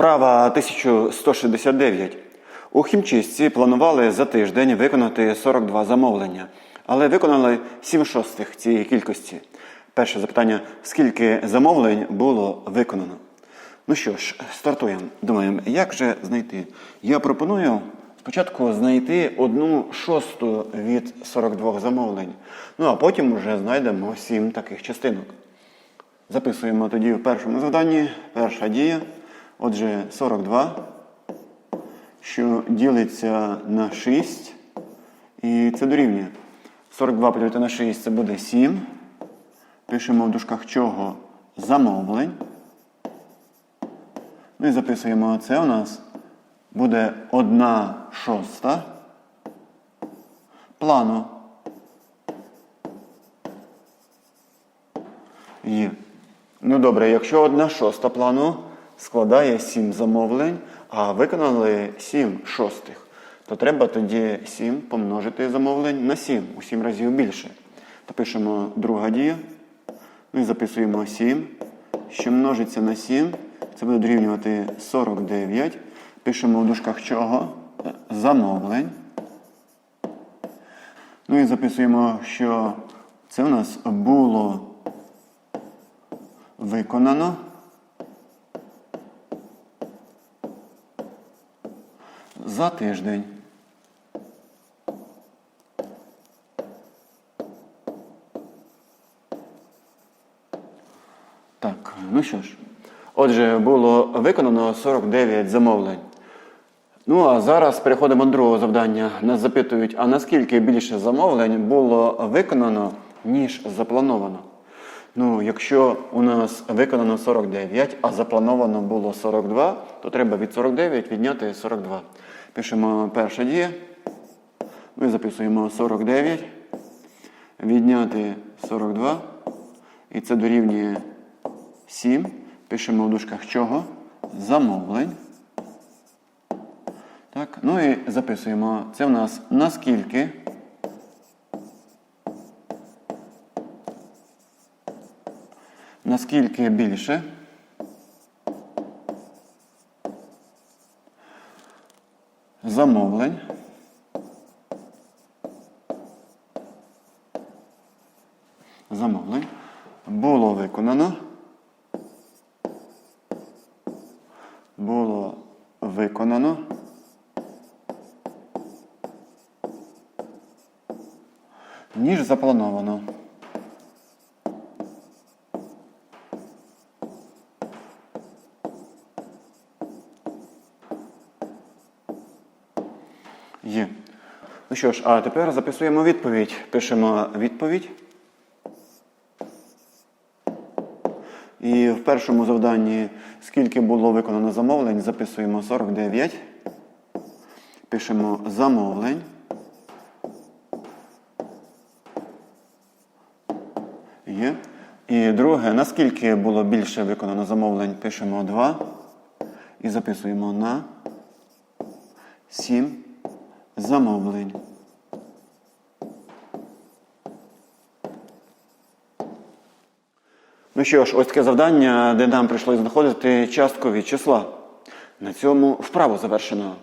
Вправа 1169. У хімчистці планували за тиждень виконати 42 замовлення, але виконали 7 шостих цієї кількості. Перше запитання: скільки замовлень було виконано? Ну що ж, стартуємо. Думаємо, як же знайти? Я пропоную спочатку знайти одну шосту від 42 замовлень. Ну а потім вже знайдемо 7 таких частинок. Записуємо тоді в першому завданні. Перша дія. Отже, 42, що ділиться на 6. І це дорівнює. 42 поділити на 6 це буде 7. Пишемо в дужках чого замовлень. Ну і записуємо це у нас буде 1 шоста плану. Є. Ну добре, якщо одна шоста плану складає 7 замовлень, а виконали 7 шостих, то треба тоді 7 помножити замовлень на 7, у 7 разів більше. То пишемо друга дія. Ну і записуємо 7, що множиться на 7. Це буде дорівнювати 49. Пишемо в дужках чого? Замовлень. Ну і записуємо, що це у нас було виконано. За тиждень. Так, ну що ж. Отже, було виконано 49 замовлень. Ну а зараз переходимо до другого завдання. Нас запитують, а наскільки більше замовлень було виконано, ніж заплановано? Ну, якщо у нас виконано 49, а заплановано було 42, то треба від 49 відняти 42. Пишемо перша дія. Ми записуємо 49, відняти 42. І це дорівнює 7. Пишемо в дужках чого? Замовлень. Так, ну і записуємо. Це в нас наскільки. Наскільки більше. Замовлень. Замовлень. Було виконано. Було виконано. Ніж заплановано. Є. Ну що ж, а тепер записуємо відповідь. Пишемо відповідь. І в першому завданні, скільки було виконано замовлень, записуємо 49. Пишемо замовлень. Є. І друге, наскільки було більше виконано замовлень, пишемо 2. І записуємо на 7 замовлень. Ну що ж, ось таке завдання, де нам прийшлося знаходити частку від числа. На цьому вправу завершено.